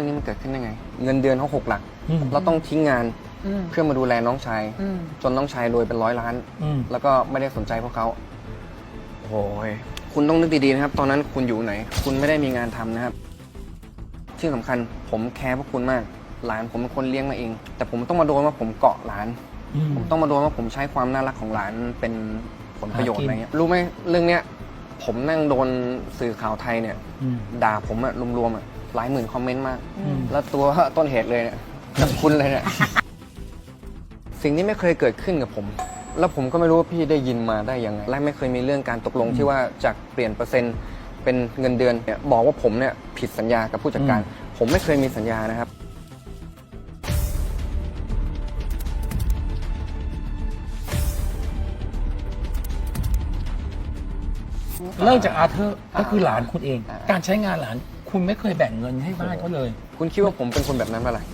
รื่องนี้มันเกิดขึ้นได้ไง เงินเดือนเขาหกหลัก อืม เราต้องทิ้งงานอืมเพื่อมาดูแลน้องชาย อืมจนน้องชายรวยเป็นร้อยล้าน อืมแล้วก็ไม่ได้สนใจพวกเขาโอ้ยคุณต้องนึกดีๆนะครับ ตอนนั้นคุณอยู่ไหน คุณไม่ได้มีงานทำนะครับ ที่สำคัญผมแคร์พวกคุณมาก หลานผมเป็นคนเลี้ยงมาเอง แต่ผมต้องมาโดนว่าผมเกาะหลาน อืม ผมต้องมาโดนว่าผมใช้ความน่ารักของหลานเป็นผลประโยชน์หากิน อะไรเงี้ย รู้ไหมเรื่องเนี้ย ผมนั่งโดนสื่อข่าวไทยเนี่ย อืมด่าผมอะรวมๆอะ หลายหมื่นคอมเมนต์มากอืมแล้วตัวต้นเหตุเลยเนี่ยกับคุณเลยเนี่ย สิ่งที่ไม่เคยเกิดขึ้นกับผม แล้วผมก็ไม่รู้ว่าพี่ได้ยินมาได้ยังไง และไม่เคยมีเรื่องการตกลงที่ว่าจากเปลี่ยนเปอร์เซ็นต์เป็นเงินเดือนเนี่ยบอกว่าผมเนี่ยผิดสัญญากับผู้จัดการ ผมไม่เคยมีสัญญานะครับเริ่มจากอาเธอร์ก็คือหลานคุณเองอ่าการใช้งานหลาน คุณไม่เคยแบ่งเงินให้บ้านเขาเลย คุณคิดว่าผมเป็นคนแบบนั้นเปะล่ะ